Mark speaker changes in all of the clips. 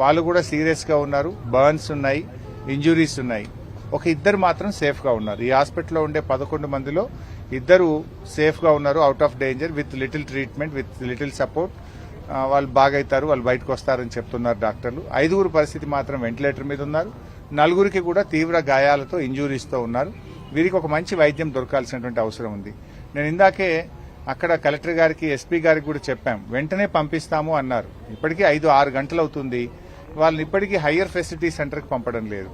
Speaker 1: వాళ్ళు కూడా సీరియస్గా ఉన్నారు. బర్న్స్ ఉన్నాయి. ఇంజురీస్ ఉన్నాయి. ఒక ఇద్దరు మాత్రం సేఫ్గా ఉన్నారు. ఈ హాస్పిటల్లో ఉండే పదకొండు మందిలో ఇద్దరు సేఫ్గా ఉన్నారు out of danger with little treatment with little support వాళ్ళు బాగైతారు వాళ్ళు బయటకు వస్తారని చెప్తున్నారు డాక్టర్లు. ఐదుగురు పరిస్థితి మాత్రం వెంటిలేటర్ మీద ఉన్నారు. నలుగురికి కూడా తీవ్ర గాయాలతో ఇంజురీస్తో ఉన్నారు. వీరికి ఒక మంచి వైద్యం దొరకాల్సినటువంటి అవసరం ఉంది. నేను ఇందాకే అక్కడ కలెక్టర్ గారికి ఎస్పీ గారికి కూడా చెప్పాం. వెంటనే పంపిస్తాము అన్నారు. ఇప్పటికీ ఐదు ఆరు గంటలు అవుతుంది వాళ్ళని ఇప్పటికీ హయ్యర్ ఫెసిలిటీ సెంటర్కి పంపడం లేదు.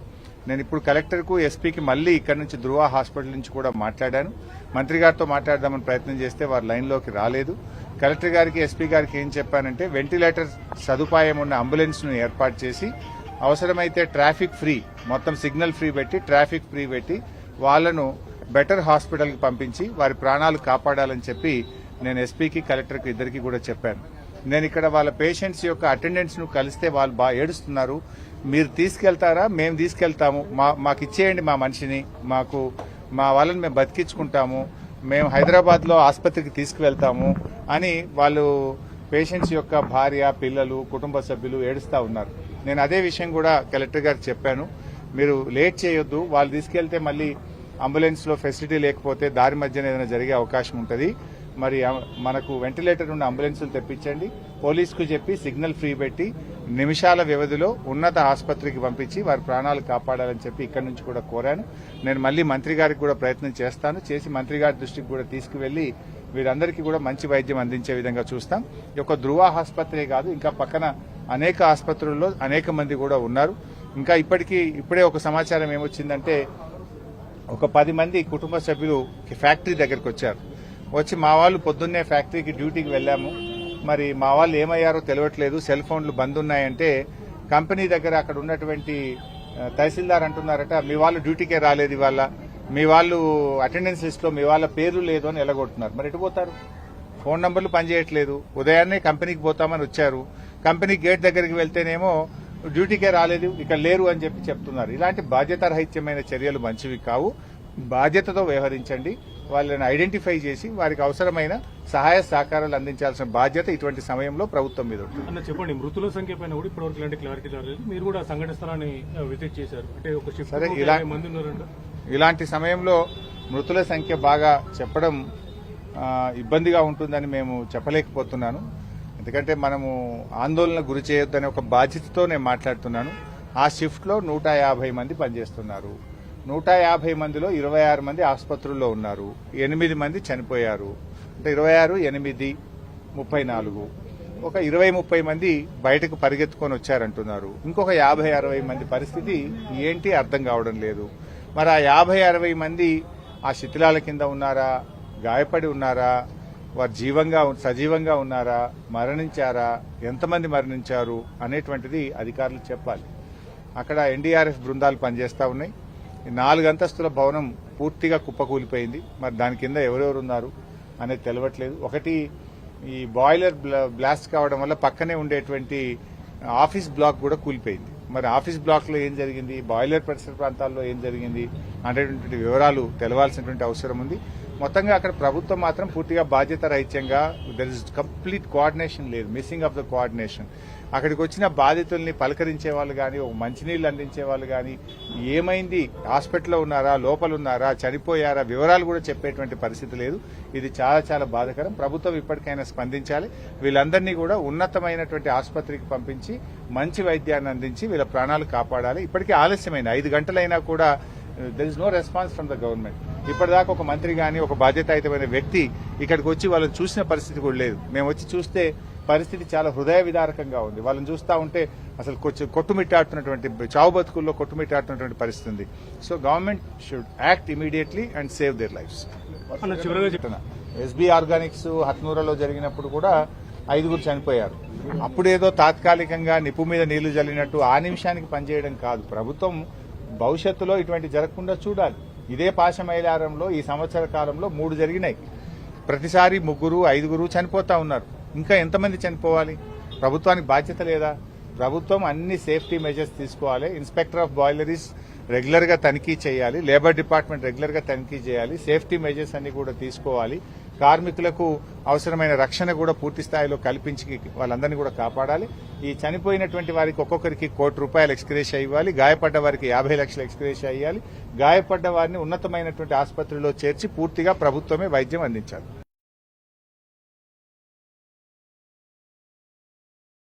Speaker 1: నేను ఇప్పుడు కలెక్టర్కు ఎస్పీకి మళ్ళీ ఇక్కడ నుంచి ధృవ హాస్పిటల్ నుంచి కూడా మాట్లాడాను. మంత్రి గారితో మాట్లాడదామని ప్రయత్నం చేస్తే వారు లైన్లోకి రాలేదు. కలెక్టర్ గారికి ఎస్పీ గారికి ఏం చెప్పానంటే వెంటిలేటర్ సదుపాయం ఉన్న అంబులెన్స్ను ఏర్పాటు చేసి అవసరమైతే ట్రాఫిక్ ఫ్రీ మొత్తం సిగ్నల్ ఫ్రీ పెట్టి ట్రాఫిక్ ఫ్రీ పెట్టి వాళ్ళను బెటర్ హాస్పిటల్కి పంపించి వారి ప్రాణాలు కాపాడాలని చెప్పి నేను ఎస్పీకి కలెక్టర్కి ఇద్దరికి కూడా చెప్పాను. నేను ఇక్కడ వాళ్ళ పేషెంట్స్ యొక్క అటెండెన్స్ను కలిస్తే వాళ్ళు బాగా ఏడుస్తున్నారు. మీరు తీసుకెళ్తారా? మేము తీసుకెళ్తాము. మా మాకు ఇచ్చేయండి మా మనిషిని. మాకు మా వాళ్ళని మేము బతికించుకుంటాము. మేము హైదరాబాద్లో ఆసుపత్రికి తీసుకువెళ్తాము అని వాళ్ళు పేషెంట్స్ యొక్క భార్య పిల్లలు కుటుంబ సభ్యులు ఏడుస్తూ ఉన్నారు. నేను అదే విషయం కూడా కలెక్టర్ గారు చెప్పాను. మీరు లేట్ చేయొద్దు. వాళ్ళు తీసుకెళ్తే మళ్ళీ అంబులెన్స్లో ఫెసిలిటీ లేకపోతే దారి మధ్యన ఏదైనా జరిగే అవకాశం ఉంటుంది. మరి మనకు వెంటిలేటర్ ఉన్న అంబులెన్సులు తెప్పించండి. పోలీసుకు చెప్పి సిగ్నల్ ఫ్రీ పెట్టి నిమిషాల వ్యవధిలో ఉన్నత ఆసుపత్రికి పంపించి వారి ప్రాణాలు కాపాడాలని చెప్పి ఇక్కడి నుంచి కూడా కోరాను. నేను మళ్ళీ మంత్రి గారికి కూడా ప్రయత్నం చేస్తాను. చేసి మంత్రి గారి దృష్టికి కూడా తీసుకువెళ్ళి వీరందరికీ కూడా మంచి వైద్యం అందించే విధంగా చూస్తాం. ఈ యొక్క ధృవ ఆసుపత్రి కాదు ఇంకా పక్కన అనేక ఆసుపత్రుల్లో అనేక మంది కూడా ఉన్నారు. ఇంకా ఇప్పటికీ ఇప్పుడే ఒక సమాచారం ఏమొచ్చిందంటే ఒక పది మంది కుటుంబ సభ్యులు ఫ్యాక్టరీ దగ్గరికి వచ్చారు. వచ్చి మా వాళ్ళు పొద్దున్నే ఫ్యాక్టరీకి డ్యూటీకి వెళ్ళాము. మరి మా వాళ్ళు ఏమయ్యారో తెలియట్లేదు సెల్ ఫోన్లు బంద్ ఉన్నాయంటే కంపెనీ దగ్గర అక్కడ ఉన్నటువంటి తహసీల్దార్ అంటున్నారట మీ వాళ్ళు డ్యూటీకే రాలేదు ఇవాళ. మీ వాళ్ళు అటెండెన్స్ లిస్ట్లో మీ వాళ్ళ పేరు లేదు అని ఎలగొట్టున్నారు మరి ఎటు పోతారు? ఫోన్ నంబర్లు పనిచేయట్లేదు. ఉదయాన్నే కంపెనీకి పోతామని వచ్చారు. కంపెనీ గేట్ దగ్గరికి వెళ్తేనేమో డ్యూటీకే రాలేదు ఇక్కడ లేరు అని చెప్పి చెప్తున్నారు. ఇలాంటి బాధ్యతారహిత్యమైన చర్యలు మంచివి కావు. బాధ్యతతో వ్యవహరించండి. వాళ్ళని ఐడెంటిఫై చేసి వారికి అవసరమైన సహాయ సహకారాలు అందించాల్సిన బాధ్యత ఇటువంటి సమయంలో ప్రభుత్వం మీద ఉంటుంది.
Speaker 2: అన్న చెప్పండి. మృతుల సంఖ్య పైన కూడా ఇప్పటివరకు ఇలాంటి క్లారిటీ రాలేదు. మీరు కూడా సంఘటన స్థలాన్ని విజిట్ చేశారు. అంటే ఒక
Speaker 1: సరే, ఇలా- ఇలాంటి సమయంలో మృతుల సంఖ్య బాగా చెప్పడం ఇబ్బందిగా ఉంటుందని మేము చెప్పలేకపోతున్నాను. ఎందుకంటే మనము ఆందోళన గురి చేయొద్దనే ఒక బాధ్యతతో నేను మాట్లాడుతున్నాను. ఆ షిఫ్ట్లో నూట యాభై మంది పనిచేస్తున్నారు. నూట యాభై మందిలో ఇరవై ఆరు మంది ఆసుపత్రుల్లో ఉన్నారు. ఎనిమిది మంది చనిపోయారు. అంటే ఇరవై ఆరు ఎనిమిది ముప్పై నాలుగు. ఒక ఇరవై ముప్పై మంది బయటకు పరిగెత్తుకొని వచ్చారంటున్నారు. ఇంకొక యాభై అరవై మంది పరిస్థితి ఏంటి అర్థం కావడం లేదు. మరి ఆ యాభై అరవై మంది ఆ శిథిలాల కింద ఉన్నారా? గాయపడి ఉన్నారా? వారు జీవంగా సజీవంగా ఉన్నారా? మరణించారా? ఎంతమంది మరణించారు? అనేటువంటిది అధికారులు చెప్పాలి. అక్కడ ఎన్డీఆర్ఎఫ్ బృందాలు పనిచేస్తా ఉన్నాయి. నాలుగు అంతస్తుల భవనం పూర్తిగా కుప్పకూలిపోయింది. మరి దాని కింద ఎవరెవరు ఉన్నారు అనేది తెలవట్లేదు. ఒకటి ఈ బాయిలర్ బ్లాస్ట్ కావడం వల్ల పక్కనే ఉండేటువంటి ఆఫీస్ బ్లాక్ కూడా కూలిపోయింది. మరి ఆఫీస్ బ్లాక్లో ఏం జరిగింది? బాయిలర్ పరిసర ప్రాంతాల్లో ఏం జరిగింది? అనేటువంటి వివరాలు తెలవాల్సినటువంటి అవసరం ఉంది. మొత్తంగా అక్కడ ప్రభుత్వం మాత్రం పూర్తిగా బాధ్యత రహిత్యంగా దర్ ఇస్ కంప్లీట్ కోఆర్డినేషన్ లేదు మిస్సింగ్ ఆఫ్ ద కోఆర్డినేషన్ అక్కడికి వచ్చిన బాధితుల్ని పలకరించే వాళ్ళు కానీ ఒక మంచినీళ్ళు అందించే వాళ్ళు కానీ ఏమైంది? హాస్పిటల్లో ఉన్నారా? లోపల ఉన్నారా? చనిపోయారా? వివరాలు కూడా చెప్పేటువంటి పరిస్థితి లేదు. ఇది చాలా చాలా బాధకరం. ప్రభుత్వం ఇప్పటికైనా స్పందించాలి. వీళ్ళందరినీ కూడా ఉన్నతమైనటువంటి ఆసుపత్రికి పంపించి మంచి వైద్యాన్ని అందించి వీళ్ళ ప్రాణాలు కాపాడాలి. ఇప్పటికీ ఆలస్యమైంది. ఐదు గంటలైనా కూడా there is no response from the government ఇప్పటిదాకా ఒక మంత్రి గాని ఒక బాధ్యతాయుతమైన వ్యక్తి ఇక్కడికి వచ్చి వాళ్ళని చూసిన పరిస్థితి కూడా లేదు. మేము వచ్చి చూస్తే పరిస్థితి చాలా హృదయ విదారకంగా ఉంది. వాళ్ళని చూస్తా ఉంటే అసలు కొంచెం కొట్టుమిట్టాడుతున్నటువంటి చావు బతుకుల్లో కొట్టుమిట్టాడుతున్నటువంటి పరిస్థితి ఉంది. So government should act immediately and save their lives.
Speaker 2: అన్న చివరిగా చెప్ప-
Speaker 1: ఎస్బీ ఆర్గానిక్స్ హత్నూరలో జరిగినప్పుడు కూడా ఐదుగురు చనిపోయారు. అప్పుడేదో తాత్కాలికంగా నిప్పు మీద నీళ్ళు జల్లినట్టు ఆ నిమిషానికి పనిచేయడం కాదు. ప్రభుత్వం భవిష్యత్తులో ఇటువంటి జరగకుండా చూడాలి. ఇదే పాశమైలారంలో ఈ సంవత్సర కాలంలో మూడు జరిగినాయి. ప్రతిసారి ముగ్గురు ఐదుగురు చనిపోతా ఉన్నారు. ఇంకా ఎంతమంది చనిపోవాలి? ప్రభుత్వానికి బాధ్యత లేదా? ప్రభుత్వం అన్ని సేఫ్టీ మెజర్స్ తీసుకోవాలి. ఇన్స్పెక్టర్ ఆఫ్ బాయిలరీస్ రెగ్యులర్గా తనిఖీ చేయాలి. లేబర్ డిపార్ట్మెంట్ రెగ్యులర్గా తనిఖీ చేయాలి. సేఫ్టీ మెజర్స్ అన్ని కూడా తీసుకోవాలి. కార్మికులకు అవసరమైన రక్షణ కూడా పూర్తి స్థాయిలో కల్పించి వాళ్ళందరినీ కూడా కాపాడాలి. ఈ చనిపోయినటువంటి వారికి ఒక్కొక్కరికి కోటి రూపాయలు ఎక్స్క్రేష్ ఇవ్వాలి గాయపడ్డ వారికి యాభై లక్షలు ఎక్స్క్రేష్ ఇవ్వాలి గాయపడ్డ వారిని ఉన్నతమైనటువంటి ఆసుపత్రిలో చేర్చి పూర్తిగా ప్రభుత్వమే వైద్యం అందించాలి.